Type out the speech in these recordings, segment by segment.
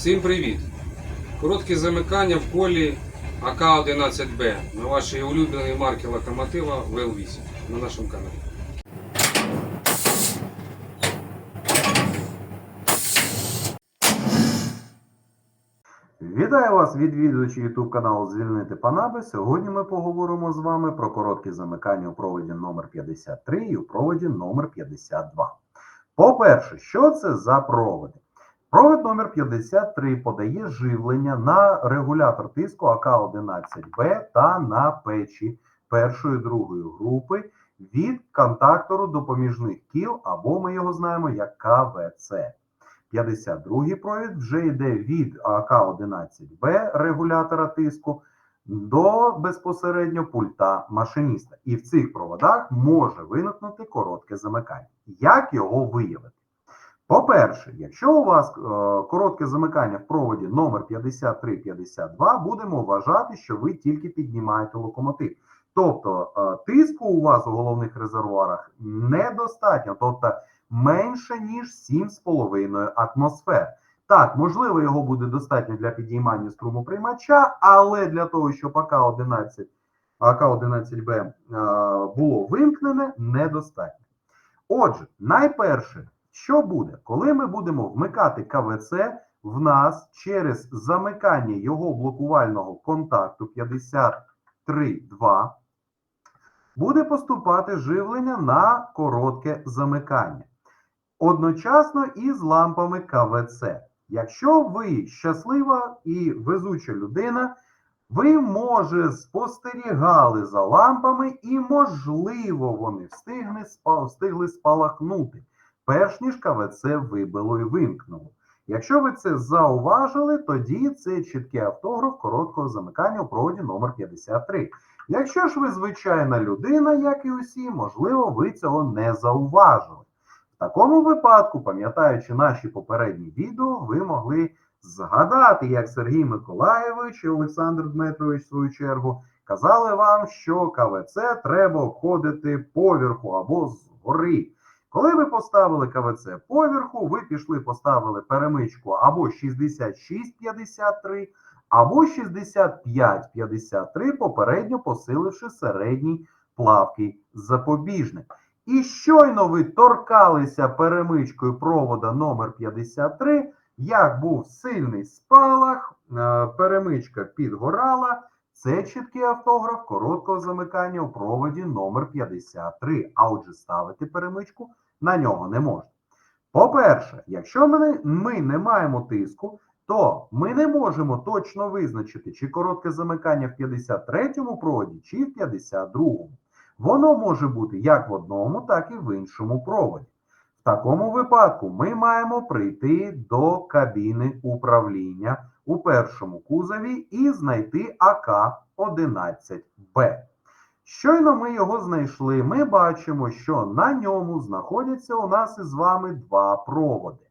Всім привіт! Короткі замикання в колі АК-11Б на вашій улюбленій марки локомотива ВЛ-8 на нашому каналі. Вітаю вас, відвідувачі YouTube каналу Звільнити Панаби. Сьогодні ми поговоримо з вами про короткі замикання у проводі номер 53 і у проводі номер 52. По-перше, що це за проводи? Провод номер 53 подає живлення на регулятор тиску АК-11Б та на печі першої другої групи від контактору допоміжних кіл, або ми його знаємо як КВЦ. 52-й провід вже йде від АК-11Б регулятора тиску до безпосередньо пульта машиніста. І в цих проводах може виникнути коротке замикання. Як його виявити? По-перше, якщо у вас е, коротке замикання в проводі номер 5352, будемо вважати, що ви тільки піднімаєте локомотив. Тобто е, тиску у вас у головних резервуарах недостатньо, тобто менше ніж 7,5 атмосфер. Так, можливо, його буде достатньо для підіймання струму приймача, але для того, щоб АК-11 АК-11Б е, було вимкнене, недостатньо. Отже, найперше, що буде, коли ми будемо вмикати КВЦ, в нас через замикання його блокувального контакту 53.2 буде поступати живлення на коротке замикання. Одночасно із лампами КВЦ. Якщо ви щаслива і везуча людина, ви, може, спостерігали за лампами, і, можливо, вони встигли спалахнути, перш ніж КВЦ вибило і вимкнуло. Якщо ви це зауважили, тоді це чіткий автограф короткого замикання у проводі номер 53. Якщо ж ви звичайна людина, як і усі, можливо, ви цього не зауважили. В такому випадку, пам'ятаючи наші попередні відео, ви могли згадати, як Сергій Миколаєвич і Олександр Дмитрович, в свою чергу, казали вам, що КВЦ треба обходити поверху або згори. Коли ви поставили КВЦ поверху, ви пішли, поставили перемичку або 6653, або 6553, попередньо посиливши середній плавкий запобіжник. І щойно ви торкалися перемичкою провода номер 53, як був сильний спалах, е, перемичка підгорала. Це чіткий автограф короткого замикання у проводі номер 53. А отже, ставити перемичку на нього не можна. По-перше, якщо ми ми не маємо тиску, то ми не можемо точно визначити, чи коротке замикання в 53-му проводі, чи в 52-му. Воно може бути як в одному, так і в іншому проводі. В такому випадку ми маємо прийти до кабіни управління у першому кузові і знайти АК-11Б. Щойно ми його знайшли, ми бачимо, що на ньому знаходяться у нас із вами два проводи.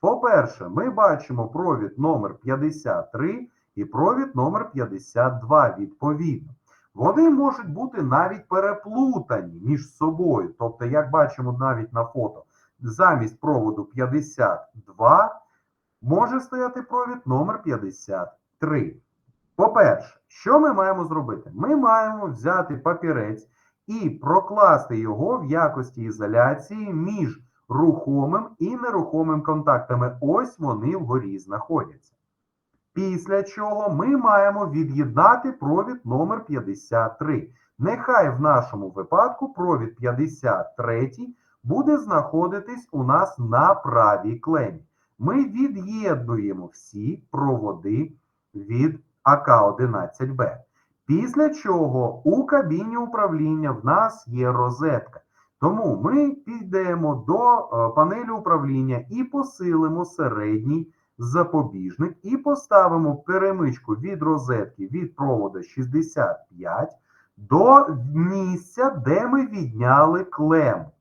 По-перше, ми бачимо провід номер 53 і провід номер 52 відповідно. Вони можуть бути навіть переплутані між собою. Тобто, як бачимо навіть на фото, замість проводу 52 може стояти провід номер 53. По-перше, що ми маємо зробити? Ми маємо взяти папірець і прокласти його в якості ізоляції між рухомим і нерухомим контактами. Ось вони вгорі знаходяться. Після чого ми маємо від'єднати провід номер 53. Нехай в нашому випадку провід 53 буде знаходитись у нас на правій клемі. Ми від'єднуємо всі проводи від АК-11Б. Після чого у кабіні управління в нас є розетка. Тому ми підемо до е, панелі управління і посилимо середній запобіжник і поставимо перемичку від розетки від провода 65 до місця, де ми відняли клему.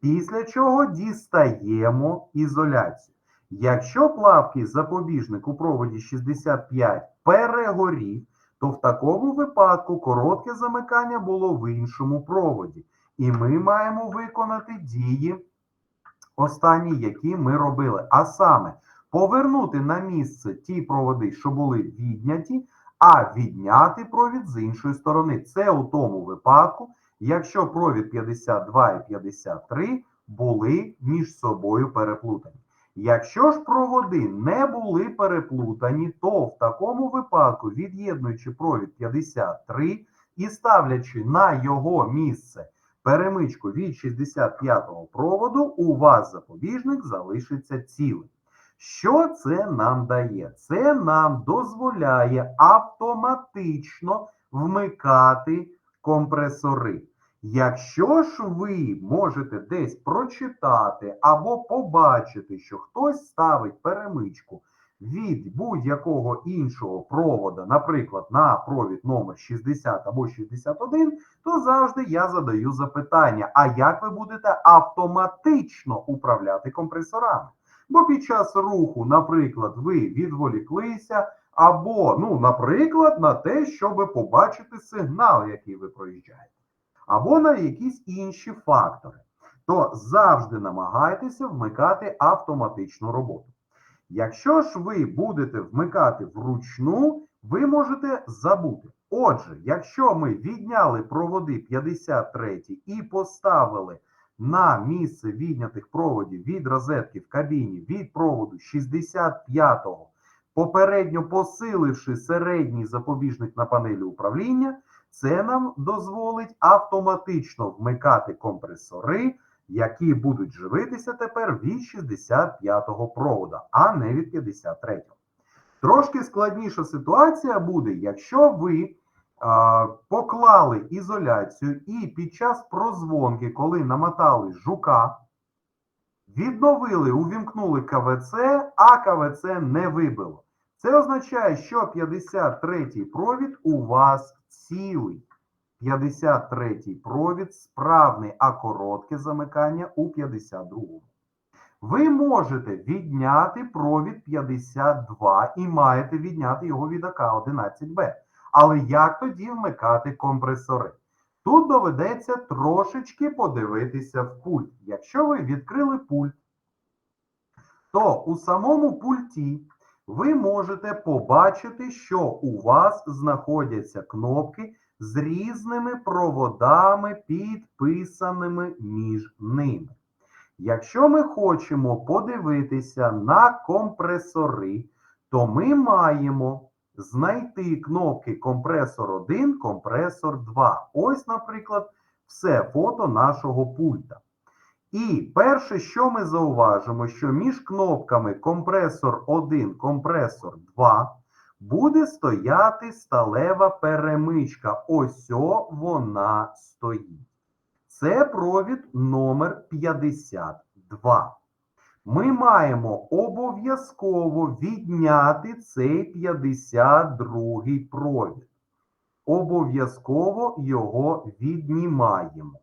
Після чого дістаємо ізоляцію. Якщо плавкий запобіжник у проводі 65 перегорів, то в такому випадку коротке замикання було в іншому проводі. І ми маємо виконати дії останні, які ми робили. А саме повернути на місце ті проводи, що були відняті, а відняти провід з іншої сторони. Це у тому випадку, якщо провід 52 і 53 були між собою переплутані. Якщо ж проводи не були переплутані, то в такому випадку, від'єднуючи провід 53 і ставлячи на його місце перемичку від 65-го проводу, у вас запобіжник залишиться цілим. Що це нам дає? Це нам дозволяє автоматично вмикати компресори. Якщо ж ви можете десь прочитати або побачити, що хтось ставить перемичку від будь-якого іншого провода, наприклад, на провід номер 60 або 61, то завжди я задаю запитання: а як ви будете автоматично управляти компресорами? Бо під час руху, наприклад, ви відволіклися, або, ну, наприклад, на те, щоб побачити сигнал, який ви проїжджаєте, або на якісь інші фактори, то завжди намагайтеся вмикати автоматичну роботу. Якщо ж ви будете вмикати вручну, ви можете забути. Отже, якщо ми відняли проводи 53 і поставили на місце віднятих проводів від розетки в кабіні від проводу 65-го, попередньо посиливши середній запобіжник на панелі управління, це нам дозволить автоматично вмикати компресори, які будуть живитися тепер від 65-го провода, а не від 53-го. Трошки складніша ситуація буде, якщо ви а, поклали ізоляцію і під час прозвонки, коли намотали жука, відновили, увімкнули КВЦ, а КВЦ не вибило. Це означає, що 53-й провід у вас цілий. 53-й провід справний, а коротке замикання у 52-му. Ви можете відняти провід 52 і маєте відняти його від АК-11Б. Але як тоді вмикати компресори? Тут доведеться трошечки подивитися в пульт. Якщо ви відкрили пульт, то у самому пульті ви можете побачити, що у вас знаходяться кнопки з різними проводами, підписаними між ними. Якщо ми хочемо подивитися на компресори, то ми маємо знайти кнопки компресор 1, компресор 2. Ось, наприклад, все фото нашого пульта. І перше, що ми зауважимо, що між кнопками компресор 1, компресор 2 буде стояти сталева перемичка. Ось вона стоїть. Це провід номер 52. Ми маємо обов'язково відняти цей 52 провід. Обов'язково його віднімаємо.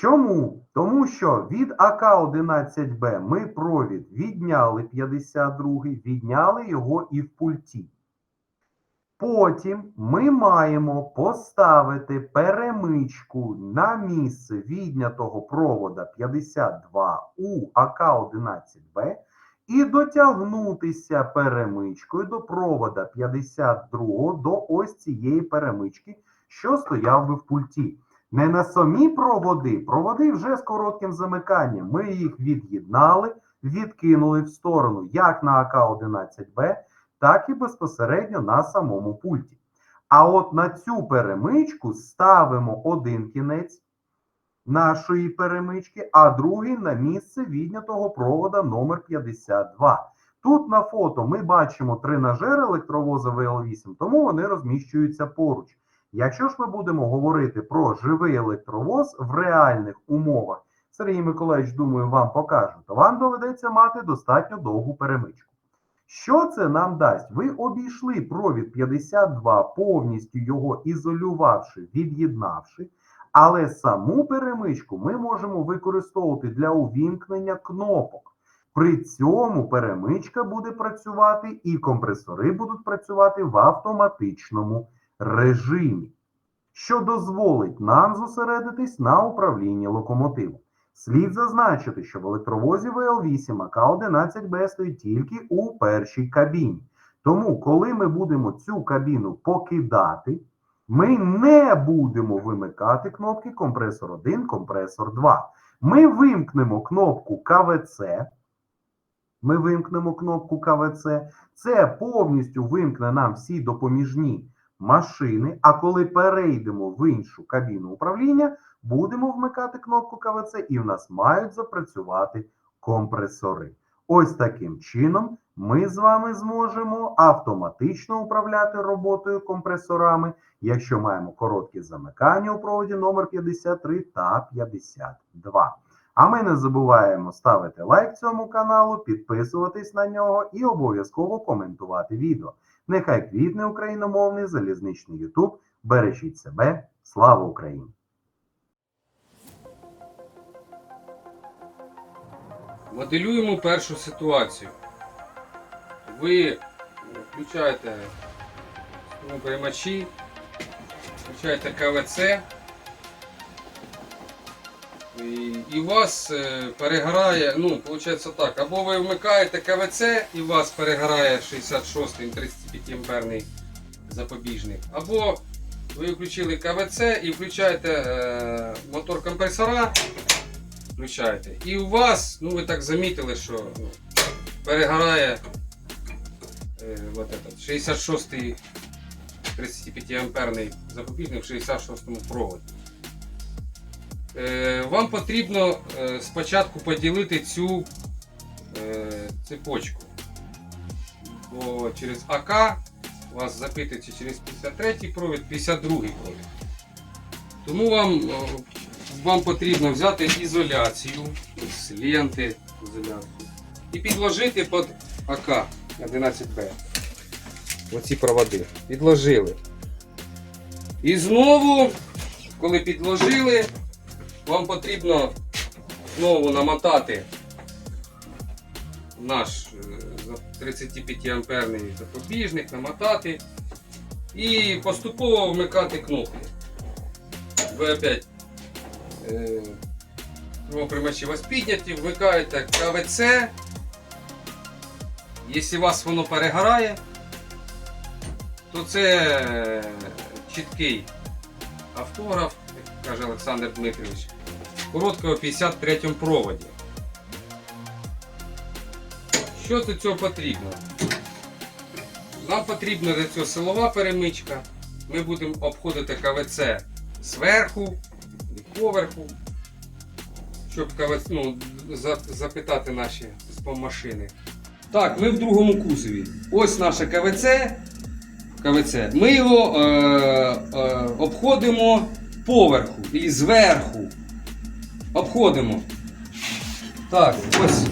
Чому? Тому що від АК-11Б ми провід відняли 52-й, відняли його і в пульті. Потім ми маємо поставити перемичку на місце віднятого провода 52 у АК-11Б і дотягнутися перемичкою до провода 52 до ось цієї перемички, що стояв би в пульті. Не на самі проводи, проводи вже з коротким замиканням. Ми їх від'єднали, відкинули в сторону як на АК-11Б, так і безпосередньо на самому пульті. А от на цю перемичку ставимо один кінець нашої перемички, а другий на місце віднятого провода номер 52. Тут на фото ми бачимо тренажер електровоза ВЛ8, тому вони розміщуються поруч. Якщо ж ми будемо говорити про живий електровоз в реальних умовах, Сергій Миколаївич, думаю, вам покажу, то вам доведеться мати достатньо довгу перемичку. Що це нам дасть? Ви обійшли провід 52, повністю його ізолювавши, від'єднавши, але саму перемичку ми можемо використовувати для увімкнення кнопок. При цьому перемичка буде працювати і компресори будуть працювати в автоматичному режимі, що дозволить нам зосередитись на управлінні локомотивом. Слід зазначити, що в електровозі ВЛ8 АК-11Б стоїть тільки у першій кабіні. Тому, коли ми будемо цю кабіну покидати, ми не будемо вимикати кнопки компресор 1, компресор 2. Ми вимкнемо кнопку КВЦ. Ми вимкнемо кнопку КВЦ. Це повністю вимкне нам всі допоміжні машини. А коли перейдемо в іншу кабіну управління, будемо вмикати кнопку КВЦ, і в нас мають запрацювати компресори. Ось таким чином ми з вами зможемо автоматично управляти роботою компресорами, якщо маємо короткі замикання у проводі номер 53 та 52. А ми не забуваємо ставити лайк цьому каналу, підписуватись на нього і обов'язково коментувати відео. Нехай квітне україномовний залізничний Ютуб. Бережіть себе. Слава Україні! Моделюємо першу ситуацію. Ви включаєте приймачі, включаєте КВЦ. І, вас е, перегорає, ну, виходить так, або ви вмикаєте КВЦ і у вас перегорає 66-й 35 амперний запобіжник, або ви включили КВЦ і включаєте е, мотор компресора, включаєте. І у вас, ну ви так замітили, що ну, перегорає е, вот этот, 66-й 35 амперний запобіжник в 66-му проводі. Е, Вам потрібно е, спочатку поділити цю е, цепочку. Бо через АК у вас запитується через 53 провід, 52 провід. Тому вам, вам потрібно взяти ізоляцію з ленти ізоляцію, і підложити під АК 11Б. Оці проводи. Підложили. І знову, коли підложили, вам потрібно знову намотати наш е, 35 амперний запобіжник, намотати і поступово вмикати кнопки. Ви опять е, примачі вас підняті, вмикаєте КВЦ. Якщо вас воно перегорає, то це е, чіткий автограф, як каже Олександр Дмитрович, короткого 53 проводі. Що для цього потрібно? Нам потрібна для цього силова перемичка. Ми будемо обходити КВЦ зверху і поверху, щоб КВЦ, ну, за- запитати наші спомашини. Так, ми в другому кузові. Ось наше КВЦ. КВЦ. Ми його е, е, обходимо поверху і зверху. Обходимо. Так, ось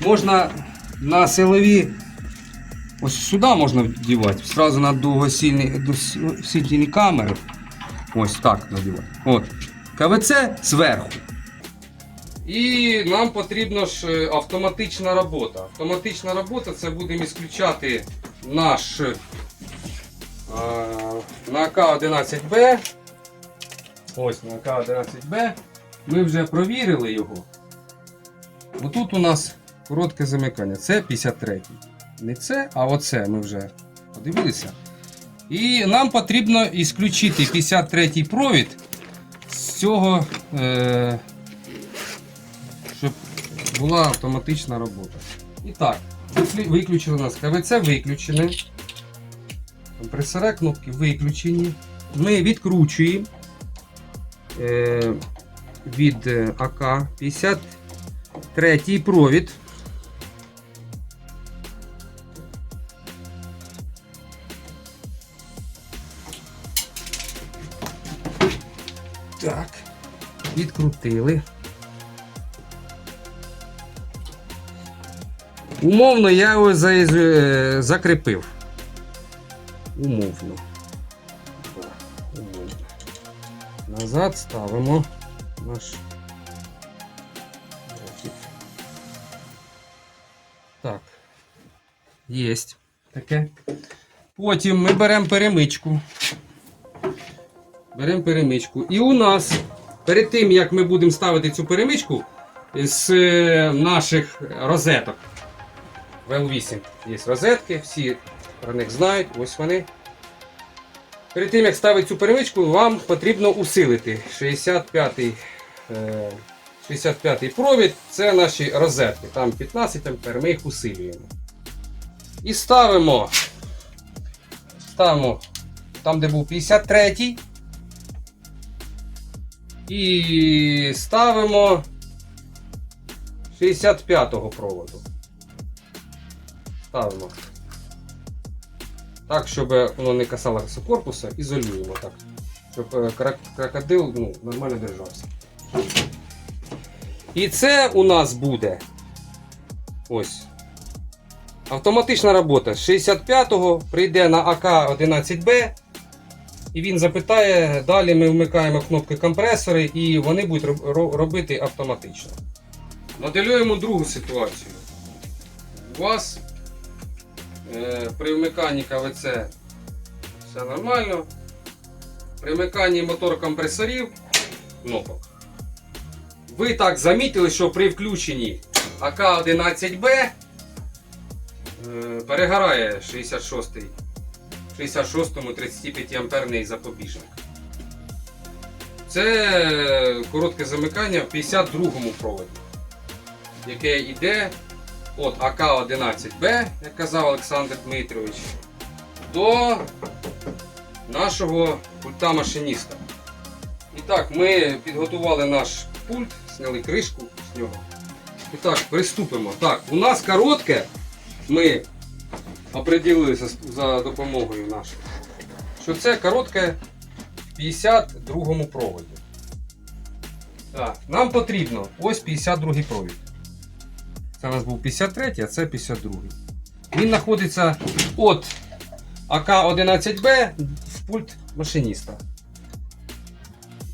можна на силові. Ось сюди можна вдівати. Сразу на довгосильні камери. Ось так надівати. От. КВЦ зверху. І нам потрібна ж е, автоматична робота. Автоматична робота це будемо ісключати наш е, на АК-11Б. Ось на АК-11Б. Ми вже провірили його. Отут у нас коротке замикання. Це 53. Не це, а оце ми вже подивилися. І нам потрібно ісключити 53 провід з цього, е, щоб була автоматична робота. І так, виключили у нас КВЦ виключене. Компресора кнопки виключені. Ми відкручуємо е, від е, АК 53 провід. Так, відкрутили. Умовно я його е, закріпив. Умовно. Умовно. Назад ставимо наш графік. Так. Єсть таке. Потім ми беремо перемичку. Беремо перемичку. І у нас перед тим як ми будемо ставити цю перемичку з е, наших розеток. В L8 є розетки, всі про них знають, ось вони. Перед тим як ставити цю перемичку, вам потрібно усилити 65-й е, 65-й провід. Це наші розетки. Там 15 ампер, ми їх усилюємо. І ставимо. Ставимо там, де був 53-й. І ставимо 65-го проводу. Ставимо. Так, щоб воно не касалося корпуса, ізолюємо так. Щоб е, крокодил ну, нормально держався. І це у нас буде ось. Автоматична робота. З 65-го прийде на АК-11Б. І він запитає, далі ми вмикаємо кнопки компресори і вони будуть робити автоматично. Моделюємо другу ситуацію. У вас е, при вмиканні КВЦ все нормально. При вмиканні мотор компресорів кнопок. Ви так замітили, що при включенні АК-11Б е, перегорає 66-й 66-му 35 амперний запобіжник. Це коротке замикання в 52-му проводі, яке йде від АК-11Б, як казав Олександр Дмитрович, до нашого пульта машиніста. І так, ми підготували наш пульт, зняли кришку з нього. І так, приступимо. Так, у нас коротке, ми оприділилися за допомогою нашої, що це коротке в 52-му проводі. Так, нам потрібно ось 52-й провід. Це у нас був 53, а це 52-й. Він знаходиться від АК-11Б в пульт машиніста.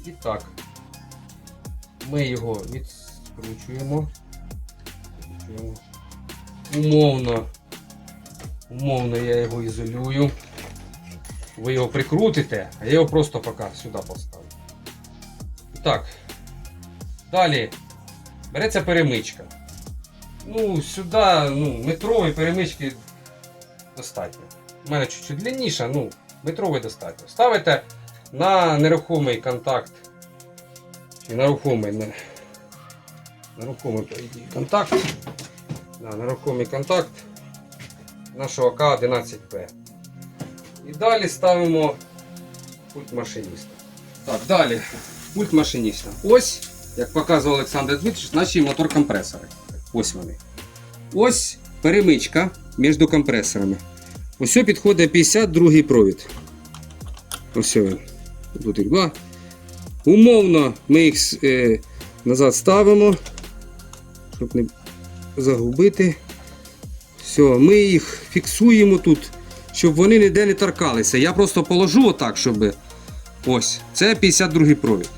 І так. Ми його відскручуємо. Умовно. Умовно я його ізолюю. Ви його прикрутите, а я його просто поки сюди поставлю. Так. Далі береться перемичка. Ну, сюди, ну, метрової перемички достатньо. У мене чуть-чуть длинніша, ну, метрової достатньо. Ставите на нерухомий контакт. Чи нерухомий, не, нерухомий по ідеї, контакт. Да, нерухомий контакт нашого АК-11П. І далі ставимо пульт машиніста. Так, далі пульт машиніста. Ось, як показував Олександр Дмитрович, наші мотор-компресори. Ось вони. Ось перемичка між компресорами. Ось підходить 52 провід. Ось він. Тут їх два. Умовно ми їх е, назад ставимо, щоб не загубити. Все, ми їх фіксуємо тут, щоб вони ніде не торкалися. Я просто положу отак, щоб. Ось, це 52-й провід.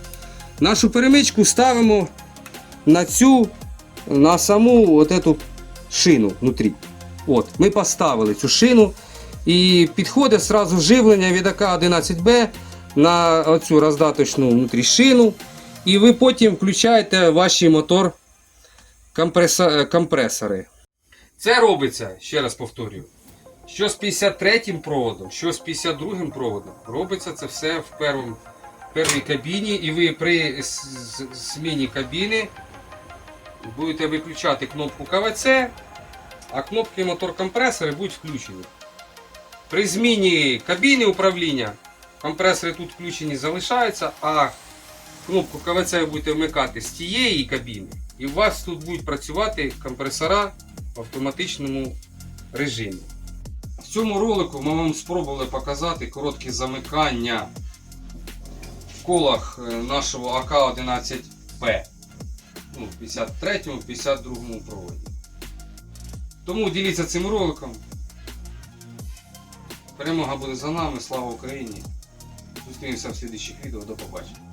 Нашу перемичку ставимо на цю, на саму от шину внутрі. От, ми поставили цю шину. І підходить зразу живлення від АК-11Б на оцю роздаточну внутрі шину. І ви потім включаєте ваші мотор е, компресори. Це робиться, ще раз повторюю, що з 53 проводом, що з 52 проводом. Робиться це все в первому, в первій кабіні, і ви при зміні кабіни будете виключати кнопку КВЦ, а кнопки мотор-компресори будуть включені. При зміні кабіни управління компресори тут включені залишаються, а кнопку КВЦ ви будете вмикати з тієї кабіни, і у вас тут будуть працювати компресора в автоматичному режимі. В цьому ролику ми вам спробували показати короткі замикання в колах е, нашого АК-11П. Ну, в 53-му, 52-му проводі. Тому діліться цим роликом. Перемога буде за нами. Слава Україні! Зустрінемося в слідчих відео. До побачення.